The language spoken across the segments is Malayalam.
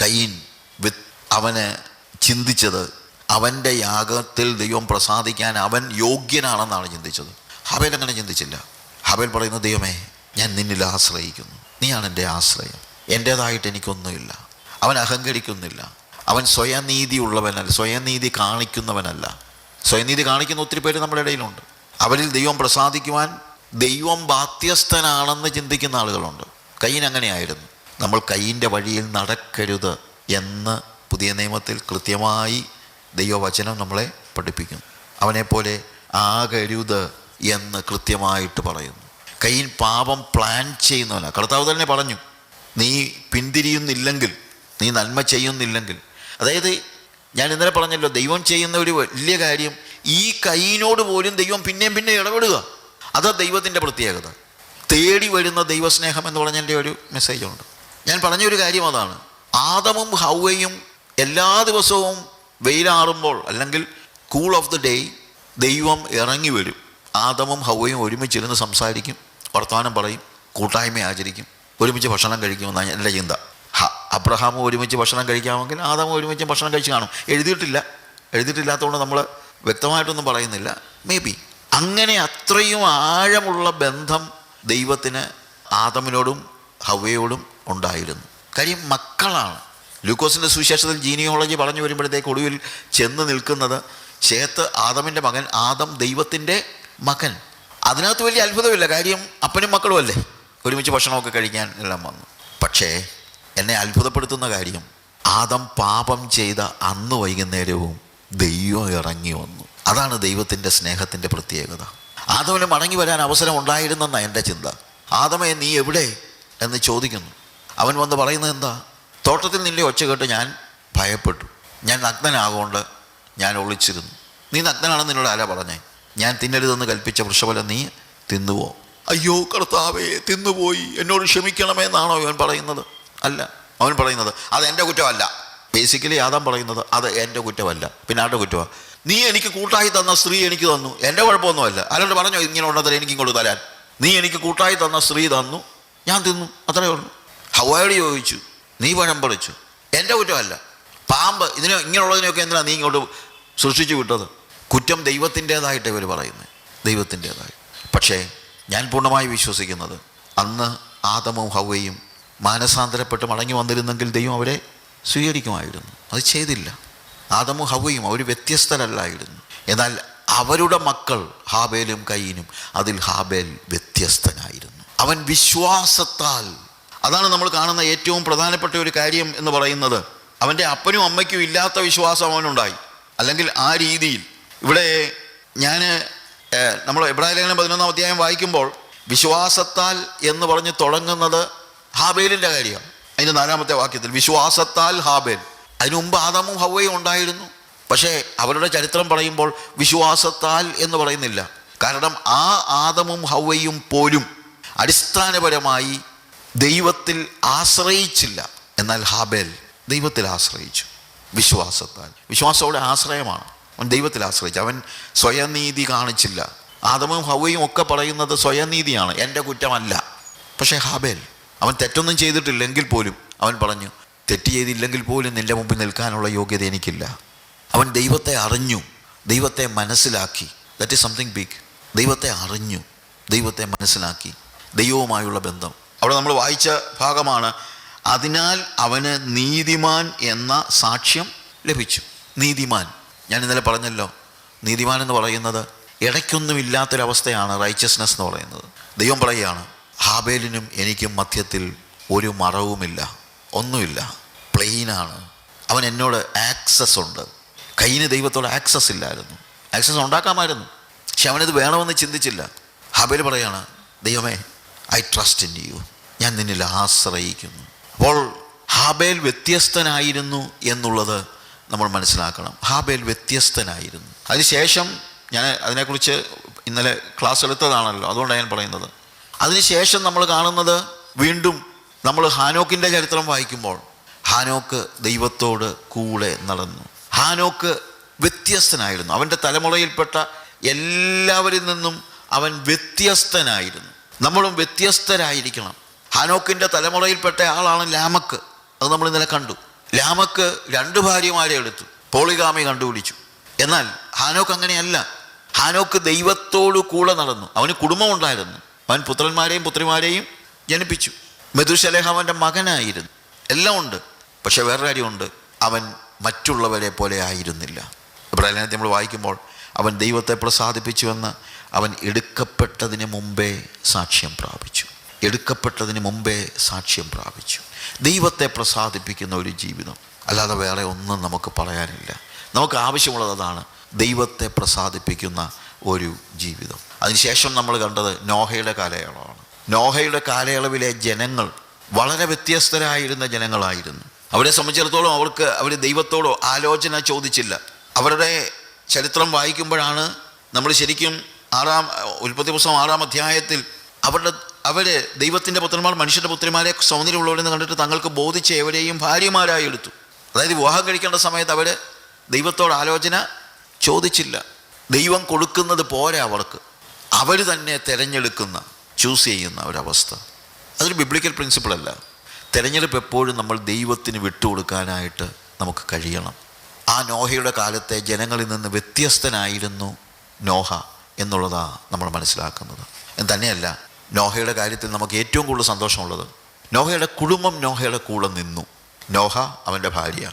കയ്യൻ അവന് ചിന്തിച്ചത് അവന്റെ യാഗത്തിൽ ദൈവം പ്രസാദിക്കാൻ അവൻ യോഗ്യനാണെന്നാണ് ചിന്തിച്ചത്. ഹബേൽ അങ്ങനെ ചിന്തിച്ചില്ല. ഹബേൽ പറയുന്ന ദൈവമേ ഞാൻ നിന്നിൽ ആശ്രയിക്കുന്നു. നീയാണ് എന്റെ ആശ്രയം. എന്റേതായിട്ട് എനിക്കൊന്നുമില്ല. അവൻ അഹങ്കരിക്കുന്നില്ല. അവൻ സ്വയനീതി ഉള്ളവനല്ല സ്വയനീതി കാണിക്കുന്നവനല്ല. സ്വയനീതി കാണിക്കുന്ന ഒത്തിരി പേര് നമ്മുടെ ഇടയിലുണ്ട്. അവരിൽ ദൈവം പ്രസാദിക്കുവാൻ ദൈവം ബാധ്യസ്ഥനാണെന്ന് ചിന്തിക്കുന്ന ആളുകളുണ്ട്. കയ്യിൻ അങ്ങനെയായിരുന്നു. നമ്മൾ കൈയിന്റെ വഴിയിൽ നടക്കരുത് എന്ന് പുതിയ നിയമത്തിൽ കൃത്യമായി ദൈവവചനം നമ്മളെ പഠിപ്പിക്കുന്നു. അവനെപ്പോലെ ആകരുത് എന്ന് കൃത്യമായിട്ട് പറയുന്നു. കയ്യൻ പാപം പ്ലാൻ ചെയ്യുന്നവന. കർത്താവ് തന്നെ പറഞ്ഞു നീ പിന്തിരിയുന്നില്ലെങ്കിൽ നീ നന്മ ചെയ്യുന്നില്ലെങ്കിൽ. അതായത് ഞാൻ ഇന്നലെ പറഞ്ഞല്ലോ ദൈവം ചെയ്യുന്ന ഒരു വലിയ കാര്യം ഈ കൈയിനോട് പോലും ദൈവം പിന്നെയും പിന്നെ ഇടപെടുക. അതാ ദൈവത്തിന്റെ പ്രത്യേകത. തേടി വരുന്ന ദൈവസ്നേഹം എന്ന് പറഞ്ഞതിന്റെ ഒരു മെസ്സേജ് ഉണ്ട്. ഞാൻ പറഞ്ഞൊരു കാര്യം അതാണ്. ആദമും ഹൗവയും എല്ലാ ദിവസവും വെയിലാറുമ്പോൾ അല്ലെങ്കിൽ കൂൾ ഓഫ് ദി ഡേ ദൈവം ഇറങ്ങി വരും. ആദമും ഹൗവയും ഒരുമിച്ചിരുന്ന് സംസാരിക്കും വർത്തമാനം പറയും കൂട്ടായ്മ ആചരിക്കും ഒരുമിച്ച് ഭക്ഷണം കഴിക്കുമെന്നാണ് എന്റെ ചിന്ത. ഹ അബ്രഹാമും ഒരുമിച്ച് ഭക്ഷണം കഴിക്കാമെങ്കിൽ ആദമും ഒരുമിച്ച് ഭക്ഷണം കഴിച്ച് കാണും. എഴുതിയിട്ടില്ല. എഴുതിയിട്ടില്ലാത്തതുകൊണ്ട് നമ്മൾ വ്യക്തമായിട്ടൊന്നും പറയുന്നില്ല. മേ ബി അങ്ങനെ അത്രയും ആഴമുള്ള ബന്ധം ദൈവത്തിന് ആദമിനോടും ഹവയോടും ഉണ്ടായിരുന്നു. കാര്യം മക്കളാണ്. ലൂക്കോസിന്റെ സുവിശേഷത്തിൽ ജീനിയോളജി പറഞ്ഞു വരുമ്പോഴത്തേക്ക് ഒടുവിൽ ചെന്ന് നിൽക്കുന്നത് ചേത്ത് ആദമിന്റെ മകൻ ആദം ദൈവത്തിന്റെ മകൻ. അതിനകത്ത് വലിയ അത്ഭുതമില്ല. കാര്യം അപ്പനും മക്കളുമല്ലേ ഒരുമിച്ച് ഭക്ഷണമൊക്കെ കഴിക്കാൻ എല്ലാം വന്നു. പക്ഷേ എന്നെ അത്ഭുതപ്പെടുത്തുന്ന കാര്യം ആദം പാപം ചെയ്ത അന്ന് വൈകുന്നേരവും ദൈവം ഇറങ്ങി വന്നു. അതാണ് ദൈവത്തിന്റെ സ്നേഹത്തിന്റെ പ്രത്യേകത. ആദമിന് മടങ്ങി വരാൻ അവസരം ഉണ്ടായിരുന്നെന്നാണ് എന്റെ ചിന്ത. ആദമേ നീ എവിടെ? എന്ന് ചോദിക്കുന്നു. അവൻ വന്ന് പറയുന്നത് എന്താ? തോട്ടത്തിൽ നിന്റെ ഒച്ച കേട്ട് ഞാൻ ഭയപ്പെട്ടു. ഞാൻ നഗ്നനാകൊണ്ട് ഞാൻ ഒളിച്ചിരുന്നു. നീ നഗ്നനാണെന്ന് നിന്നോട് ആരാ പറഞ്ഞേ? ഞാൻ തിന്നരുതെന്ന് കൽപ്പിച്ച വൃഷഫലം നീ തിന്നുവോ? അയ്യോ കർത്താവേ തിന്നുപോയി. എന്നോട് ക്ഷമിക്കണമെന്നാണോ അവൻ പറയുന്നത്? അല്ല അവൻ പറയുന്നത് അത് എന്റെ കുറ്റമല്ല. ബേസിക്കലി ആദാം പറയുന്നത് അത് എന്റെ കുറ്റമല്ല. പിന്നെ ആരുടെ കുറ്റമാണ് നീ എനിക്ക് കൂട്ടായി തന്ന സ്ത്രീ എനിക്ക് തന്നു. എന്റെ കുഴപ്പമൊന്നുമല്ല. ആരോട് പറഞ്ഞോ ഇങ്ങനെ ഉണ്ടെങ്കിൽ എനിക്കും ഇങ്ങോട്ട് തരാൻ? നീ എനിക്ക് കൂട്ടായി തന്ന സ്ത്രീ തന്നു. ഞാൻ തിന്നു. അത്രയേ ഉള്ളൂ. ഹവായോട് ചോദിച്ചു നീ പഴം പറിച്ചു എന്റെ കുറ്റമല്ല. പാമ്പ് ഇതിനെ ഇങ്ങനെയുള്ളതിനൊക്കെ എന്തിനാണ് നീ ഇങ്ങോട്ട് സൃഷ്ടിച്ചു വിട്ടത്? കുറ്റം ദൈവത്തിന്റേതായിട്ട് ഇവർ പറയുന്നത് ദൈവത്തിന്റേതായി. പക്ഷേ ഞാൻ പൂർണമായി വിശ്വസിക്കുന്നത് അന്ന് ആദമും ഹവയും മാനസാന്തരപ്പെട്ട് മടങ്ങി വന്നിരുന്നെങ്കിൽ ദൈവം അവരെ സ്വീകരിക്കുമായിരുന്നു. അത് ചെയ്തില്ല. ആദമും ഹവയും അവർ വ്യത്യസ്തരല്ലായിരുന്നു. എന്നാൽ അവരുടെ മക്കൾ ഹാബേലും കയ്യനും അതിൽ ഹാബേൽ വ്യത്യസ്തനായിരുന്നു. അവൻ വിശ്വാസത്താൽ അതാണ് നമ്മൾ കാണുന്ന ഏറ്റവും പ്രധാനപ്പെട്ട ഒരു കാര്യം എന്ന് പറയുന്നത്. അവന്റെ അപ്പനും അമ്മയ്ക്കും ഇല്ലാത്ത വിശ്വാസം അവനുണ്ടായി. അല്ലെങ്കിൽ ആ രീതിയിൽ. ഇവിടെ ഞാൻ നമ്മൾ എബ്രാഹിം ലേഖനം പതിനൊന്നാം അധ്യായം വായിക്കുമ്പോൾ വിശ്വാസത്താൽ എന്ന് പറഞ്ഞ് തുടങ്ങുന്നത് ഹാബേലിന്റെ കാര്യമാണ്. അതിന്റെ നാലാമത്തെ വാക്യത്തിൽ വിശ്വാസത്താൽ ഹാബേൽ. അതിനു മുമ്പ് ആദമും ഹവയും ഉണ്ടായിരുന്നു. പക്ഷേ അവരുടെ ചരിത്രം പറയുമ്പോൾ വിശ്വാസത്താൽ എന്ന് പറയുന്നില്ല. കാരണം ആ ആദമും ഹവയും പോലും അടിസ്ഥാനപരമായി ദൈവത്തിൽ ആശ്രയിച്ചില്ല. എന്നാൽ ഹാബേൽ ദൈവത്തിൽ ആശ്രയിച്ചു. വിശ്വാസത്താൽ. വിശ്വാസത്തോടെ ആശ്രയമാണ്. അവൻ ദൈവത്തിൽ ആശ്രയിച്ചു. അവൻ സ്വയനീതി കാണിച്ചില്ല. ആദമും ഹവയും ഒക്കെ പറയുന്നത് സ്വയനീതിയാണ്. എന്റെ കുറ്റമല്ല. പക്ഷേ ഹാബേൽ അവൻ തെറ്റൊന്നും ചെയ്തിട്ടില്ലെങ്കിൽ പോലും അവൻ പറഞ്ഞു തെറ്റ് ചെയ്തില്ലെങ്കിൽ പോലും നിന്റെ മുമ്പിൽ നിൽക്കാനുള്ള യോഗ്യത എനിക്കില്ല. അവൻ ദൈവത്തെ അറിഞ്ഞു. ദൈവത്തെ മനസ്സിലാക്കി. ദറ്റ് ഈസ് സംതിങ് ബിഗ് ദൈവത്തെ അറിഞ്ഞു. ദൈവത്തെ മനസ്സിലാക്കി. ദൈവവുമായുള്ള ബന്ധം. അവിടെ നമ്മൾ വായിച്ച ഭാഗമാണ്. അതിനാൽ അവന് നീതിമാൻ എന്ന സാക്ഷ്യം ലഭിച്ചു. നീതിമാൻ. ഞാൻ ഇന്നലെ പറഞ്ഞല്ലോ നീതിമാൻ എന്ന് പറയുന്നത് ഇടയ്ക്കൊന്നുമില്ലാത്തൊരവസ്ഥയാണ് റൈച്ചസ്നെസ് എന്ന് പറയുന്നത്. ദൈവം പറയുകയാണ് ഹാബേലിനും എനിക്കും മധ്യത്തിൽ ഒരു മറവുമില്ല ഒന്നുമില്ല. പ്ലെയിനാണ്. അവൻ എന്നോട് ആക്സസ് ഉണ്ട്. കയ്യിന് ദൈവത്തോട് ആക്സസ് ഇല്ലായിരുന്നു. ആക്സസ് ഉണ്ടാക്കാമായിരുന്നു. പക്ഷെ അവനത് വേണമെന്ന് ചിന്തിച്ചില്ല. ഹബേൽ പറയാണ് ദൈവമേ ഐ ട്രസ്റ്റ് ഇൻ യു ഞാൻ നിന്നിൽ ആശ്രയിക്കുന്നു. അപ്പോൾ ഹാബേൽ വ്യത്യസ്തനായിരുന്നു എന്നുള്ളത് നമ്മൾ മനസ്സിലാക്കണം. ഹാബേൽ വ്യത്യസ്തനായിരുന്നു. അതിനുശേഷം ഞാൻ അതിനെക്കുറിച്ച് ഇന്നലെ ക്ലാസ് എടുത്തതാണല്ലോ അതുകൊണ്ടാണ് ഞാൻ പറയുന്നത്. അതിനുശേഷം നമ്മൾ കാണുന്നത് വീണ്ടും നമ്മൾ ഹാനോക്കിന്റെ ചരിത്രം വായിക്കുമ്പോൾ ഹാനോക്ക് ദൈവത്തോട് കൂടെ നടന്നു. ഹാനോക്ക് വ്യത്യസ്തനായിരുന്നു. അവന്റെ തലമുറയിൽപ്പെട്ട എല്ലാവരിൽ നിന്നും അവൻ വ്യത്യസ്തനായിരുന്നു. നമ്മളും വ്യത്യസ്തരായിരിക്കണം. ഹാനോക്കിന്റെ തലമുറയിൽപ്പെട്ട ആളാണ് ലാമക്ക്. അത് നമ്മൾ ഇന്നലെ കണ്ടു. ലാമക്ക് രണ്ട് ഭാര്യമാരെ എടുത്തു. പോളിഗാമി കണ്ടുപിടിച്ചു. എന്നാൽ ഹാനോക്ക് അങ്ങനെയല്ല. ഹാനോക്ക് ദൈവത്തോട് കൂടെ നടന്നു. അവന് കുടുംബമുണ്ടായിരുന്നു. അവൻ പുത്രന്മാരെയും പുത്രിമാരെയും ജനിപ്പിച്ചു. മെതുശലേഹ അവന്റെ മകനായിരുന്നു. എല്ലാം ഉണ്ട്. പക്ഷെ വേറെ കാര്യമുണ്ട്. അവൻ മറ്റുള്ളവരെ പോലെ ആയിരുന്നില്ല. ഇബ്രാഹിം നമ്മൾ വായിക്കുമ്പോൾ അവൻ ദൈവത്തെ പ്രസാദിപ്പിച്ചുവെന്ന് അവൻ എടുക്കപ്പെട്ടതിന് മുമ്പേ സാക്ഷ്യം പ്രാപിച്ചു. എടുക്കപ്പെട്ടതിന് മുമ്പേ സാക്ഷ്യം പ്രാപിച്ചു. ദൈവത്തെ പ്രസാദിപ്പിക്കുന്ന ഒരു ജീവിതം. അല്ലാതെ വേറെ ഒന്നും നമുക്ക് പറയാനില്ല. നമുക്ക് ആവശ്യമുള്ളത് അതാണ്. ദൈവത്തെ പ്രസാദിപ്പിക്കുന്ന ഒരു ജീവിതം. അതിനുശേഷം നമ്മൾ കണ്ടത് നോഹയുടെ കാലയളവാണ്. നോഹയുടെ കാലയളവിലെ ജനങ്ങൾ വളരെ വ്യത്യസ്തരായിരുന്ന ജനങ്ങളായിരുന്നു. അവരെ സംബന്ധിച്ചിടത്തോളം അവർക്ക് അവർ ദൈവത്തോടോ ആലോചന ചോദിച്ചില്ല. അവരുടെ ചരിത്രം വായിക്കുമ്പോഴാണ് നമ്മൾ ശരിക്കും ആറാം ഉൽപ്പത്തി പുസ്തകം ആറാം അധ്യായത്തിൽ അവരുടെ അവർ ദൈവത്തിന്റെ പുത്രന്മാർ മനുഷ്യന്റെ പുത്രിമാരെ സൗന്ദര്യമുള്ളവരെന്ന് കണ്ടിട്ട് തങ്ങൾക്ക് ബോധിച്ച് എവരെയും ഭാര്യമാരായി എടുത്തു. അതായത് വിവാഹം കഴിക്കേണ്ട സമയത്ത് അവർ ദൈവത്തോട് ആലോചന ചോദിച്ചില്ല. ദൈവം കൊടുക്കുന്നത് പോരാ അവർക്ക്. അവർ തന്നെ തിരഞ്ഞെടുക്കുന്ന ചൂസ് ചെയ്യുന്ന ഒരവസ്ഥ. അതൊരു ബിബ്ലിക്കൽ പ്രിൻസിപ്പിളല്ല തിരഞ്ഞെടുപ്പ് എപ്പോഴും നമ്മൾ ദൈവത്തിന് വിട്ടുകൊടുക്കാനായിട്ട് നമുക്ക് കഴിയണം. ആ നോഹയുടെ കാലത്തെ ജനങ്ങളിൽ നിന്ന് വ്യത്യസ്തനായിരുന്നു നോഹ എന്നുള്ളതാണ് നമ്മൾ മനസ്സിലാക്കുന്നത്. തന്നെയല്ല നോഹയുടെ കാര്യത്തിൽ നമുക്ക് ഏറ്റവും കൂടുതൽ സന്തോഷമുള്ളത്. നോഹയുടെ കുടുംബം നോഹയുടെ കൂടെ നിന്നു. നോഹ അവന്റെ ഭാര്യ.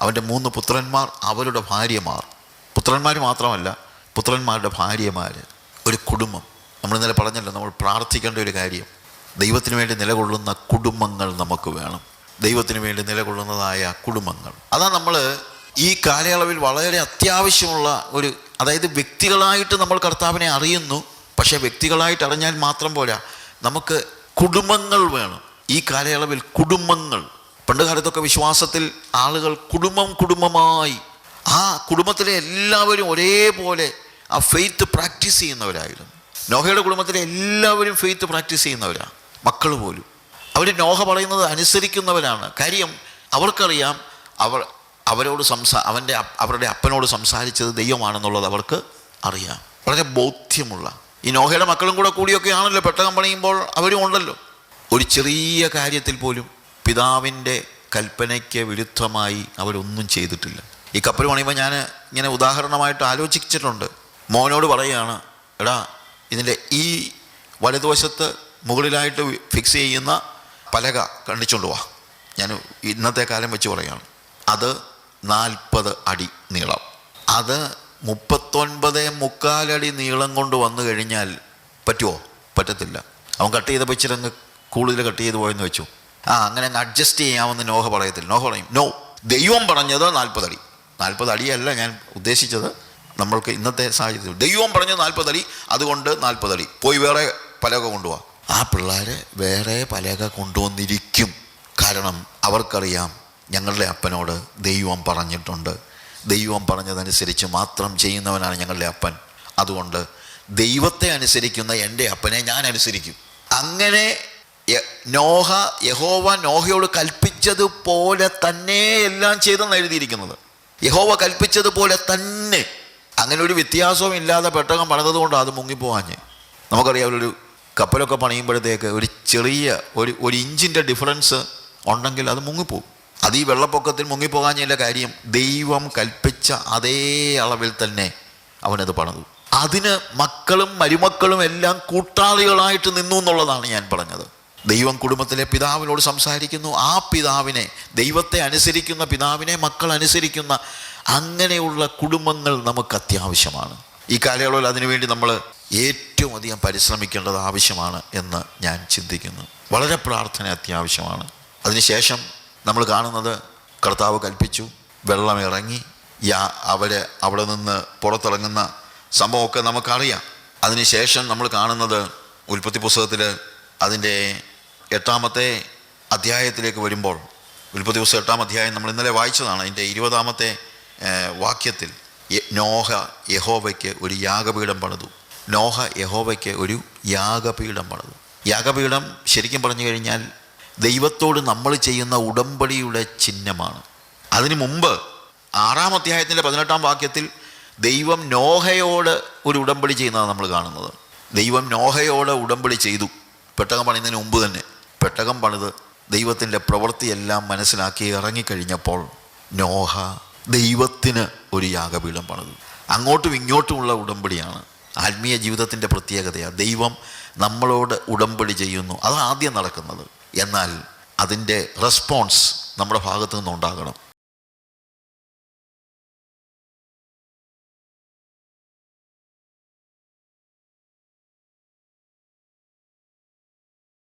അവന്റെ മൂന്ന് പുത്രന്മാർ അവരുടെ ഭാര്യമാർ. പുത്രന്മാർ മാത്രമല്ല പുത്രന്മാരുടെ ഭാര്യമാർ ഒരു കുടുംബം. നമ്മൾ ഇന്നലെ പറഞ്ഞല്ലോ നമ്മൾ പ്രാർത്ഥിക്കേണ്ട ഒരു കാര്യം. ദൈവത്തിന് വേണ്ടി നിലകൊള്ളുന്ന കുടുംബങ്ങൾ നമുക്ക് വേണം. ദൈവത്തിന് വേണ്ടി നിലകൊള്ളുന്നതായ കുടുംബങ്ങൾ. അതാ നമ്മൾ ഈ കാലയളവിൽ വളരെ അത്യാവശ്യമുള്ള ഒരു അതായത് വ്യക്തികളായിട്ട് നമ്മൾ കർത്താവിനെ അറിയുന്നു പക്ഷേ വ്യക്തികളായിട്ട് അറിഞ്ഞാൽ മാത്രം പോരാ. നമുക്ക് കുടുംബങ്ങൾ വേണം. ഈ കാലയളവിൽ കുടുംബങ്ങൾ. പണ്ട് കാലത്തൊക്കെ വിശ്വാസത്തിൽ ആളുകൾ കുടുംബം കുടുംബമായി. ആ കുടുംബത്തിലെ എല്ലാവരും ഒരേപോലെ ആ ഫെയ്ത്ത് പ്രാക്ടീസ് ചെയ്യുന്നവരായിരുന്നു. നോഹയുടെ കുടുംബത്തിലെ എല്ലാവരും ഫെയ്ത്ത് പ്രാക്ടീസ് ചെയ്യുന്നവരാണ് മക്കൾ പോലും. അവർ നോഹ പറയുന്നത് അനുസരിക്കുന്നവരാണ്. കാര്യം അവർക്കറിയാം അവർ അവരോട് സംസാ അവന്റെ അവരുടെ അപ്പനോട് സംസാരിച്ചത് ദൈവമാണെന്നുള്ളത് അവർക്ക് അറിയാം. വളരെ ബോധ്യമുള്ള. ഈ നോഹയുടെ മക്കളും കൂടെ കൂടിയൊക്കെ ആണല്ലോ പെട്ടകം പണിയുമ്പോൾ അവരും ഉണ്ടല്ലോ. ഒരു ചെറിയ കാര്യത്തിൽ പോലും പിതാവിന്റെ കൽപ്പനയ്ക്ക് വിരുദ്ധമായി അവരൊന്നും ചെയ്തിട്ടില്ല. ഈ കപ്പൽ പണിയുമ്പോൾ ഞാൻ ഇങ്ങനെ ഉദാഹരണമായിട്ട് ആലോചിച്ചിട്ടുണ്ട്. മോനോട് പറയുകയാണ് എടാ ഇതിന്റെ ഈ വലതുവശത്ത് മുകളിലായിട്ട് ഫിക്സ് ചെയ്യുന്ന പലക കണ്ടിച്ചുകൊണ്ട് വാ. ഞാൻ ഇന്നത്തെ കാലം വെച്ച് പറയുകയാണ്. അത് നാൽപ്പത് അടി നീളം. അത് മുപ്പത്തൊൻപത് മുക്കാലടി നീളം കൊണ്ട് വന്നു കഴിഞ്ഞാൽ പറ്റുമോ പറ്റത്തില്ല. അവൻ കട്ട് ചെയ്ത വെച്ചിട്ടങ്ങ് കൂടുതൽ കട്ട് ചെയ്ത് പോയെന്ന് വെച്ചു. ആ അങ്ങനെ അങ്ങ് അഡ്ജസ്റ്റ് ചെയ്യാമെന്ന് നോഹ പറയത്തില്ല. നോഹ പറയും നോ ദൈവം പറഞ്ഞത് നാൽപ്പതടി നാൽപ്പതടിയല്ല ഞാൻ ഉദ്ദേശിച്ചത് നമ്മൾക്ക് ഇന്നത്തെ സാഹചര്യത്തിൽ. ദൈവം പറഞ്ഞത് നാൽപ്പതടി അതുകൊണ്ട് നാൽപ്പതടി പോയി വേറെ പലക കൊണ്ടുപോവാം ആ പിള്ളേർ വേറെ പലക കൊണ്ടുവന്നിരിക്കും. കാരണം അവർക്കറിയാം ഞങ്ങളുടെ അപ്പനോട് ദൈവം പറഞ്ഞിട്ടുണ്ട്. ദൈവം പറഞ്ഞതനുസരിച്ച് മാത്രം ചെയ്യുന്നവനാണ് ഞങ്ങളുടെ അപ്പൻ. അതുകൊണ്ട് ദൈവത്തെ അനുസരിക്കുന്ന എന്റെ അപ്പനെ ഞാൻ അനുസരിക്കും. അങ്ങനെ നോഹ യഹോവ നോഹയോട് കൽപ്പിച്ചതുപോലെ തന്നെ എല്ലാം ചെയ്തെന്ന് എഴുതിയിരിക്കുന്നത്. യഹോവ കൽപ്പിച്ചതുപോലെ തന്നെ. അങ്ങനെ ഒരു വ്യത്യാസവും ഇല്ലാതെ പെട്ടകം പണിതത് കൊണ്ട് അത് മുങ്ങിപ്പോവാഞ്ഞ്. നമുക്കറിയാം ഒരു കപ്പലൊക്കെ പണിയുമ്പോഴത്തേക്ക് ഒരു ചെറിയ ഒരു ഒരു ഇഞ്ചിന്റെ ഡിഫറൻസ് ഉണ്ടെങ്കിൽ അത് മുങ്ങിപ്പോവും. അത് ഈ വെള്ളപ്പൊക്കത്തിൽ മുങ്ങിപ്പോകാഞ്ഞില്ല കാര്യം ദൈവം കൽപ്പിച്ച അതേ അളവിൽ തന്നെ അവനത് പണിതു. അതിന് മക്കളും മരുമക്കളും എല്ലാം കൂട്ടാളികളായിട്ട് നിന്നു എന്നുള്ളതാണ് ഞാൻ പറഞ്ഞത്. ദൈവം കുടുംബത്തിലെ പിതാവിനോട് സംസാരിക്കുന്നു. ആ പിതാവിനെ ദൈവത്തെ അനുസരിക്കുന്ന പിതാവിനെ മക്കൾ അനുസരിക്കുന്ന അങ്ങനെയുള്ള കുടുംബങ്ങൾ നമുക്ക് അത്യാവശ്യമാണ്. ഈ കാലയളവിൽ അതിനുവേണ്ടി നമ്മൾ ഏറ്റവും അധികം പരിശ്രമിക്കേണ്ടത് ആവശ്യമാണ് എന്ന് ഞാൻ ചിന്തിക്കുന്നു. വളരെ പ്രാർത്ഥന അത്യാവശ്യമാണ്. അതിനുശേഷം നമ്മൾ കാണുന്നത് കർത്താവ് കൽപ്പിച്ചു വെള്ളം ഇറങ്ങി യാ അവരെ അവിടെ നിന്ന് പുറത്തിറങ്ങുന്ന സംഭവമൊക്കെ നമുക്കറിയാം. അതിനുശേഷം നമ്മൾ കാണുന്നത് ഉൽപ്പത്തി പുസ്തകത്തിൽ അതിന്റെ എട്ടാമത്തെ അധ്യായത്തിലേക്ക് വരുമ്പോൾ ഉൽപ്പത്തി പുസ്തകം എട്ടാം അധ്യായം നമ്മൾ ഇന്നലെ വായിച്ചതാണ്. അതിന്റെ ഇരുപതാമത്തെ വാക്യത്തിൽ നോഹ യഹോവയ്ക്ക് ഒരു യാഗപീഠം പണിതു. നോഹ യഹോവയ്ക്ക് ഒരു യാഗപീഠം പണിതു. യാഗപീഠം ശരിക്കും പറഞ്ഞു കഴിഞ്ഞാൽ ദൈവത്തോട് നമ്മൾ ചെയ്യുന്ന ഉടമ്പടിയുടെ ചിഹ്നമാണ്. അതിനു മുമ്പ് ആറാം അധ്യായത്തിന്റെ പതിനെട്ടാം വാക്യത്തിൽ ദൈവം നോഹയോട് ഒരു ഉടമ്പടി ചെയ്യുന്നതാണ് നമ്മൾ കാണുന്നത്. ദൈവം നോഹയോട് ഉടമ്പടി ചെയ്തു. പെട്ടകം പണിയുന്നതിന് മുമ്പ് തന്നെ. പെട്ടകം പണിത് ദൈവത്തിന്റെ പ്രവൃത്തിയെല്ലാം മനസ്സിലാക്കി ഇറങ്ങിക്കഴിഞ്ഞപ്പോൾ നോഹ ദൈവത്തിന് ഒരു യാഗപീഠം പണിതു. അങ്ങോട്ടും ഇങ്ങോട്ടുമുള്ള ഉടമ്പടിയാണ്. ആത്മീയ ജീവിതത്തിന്റെ പ്രത്യേകതയാണ് ദൈവം നമ്മളോട് ഉടമ്പടി ചെയ്യുന്നു. അത് ആദ്യം നടക്കുന്നത്. എന്നാൽ അതിന്റെ റെസ്പോൺസ് നമ്മുടെ ഭാഗത്തു നിന്നുണ്ടാകണം.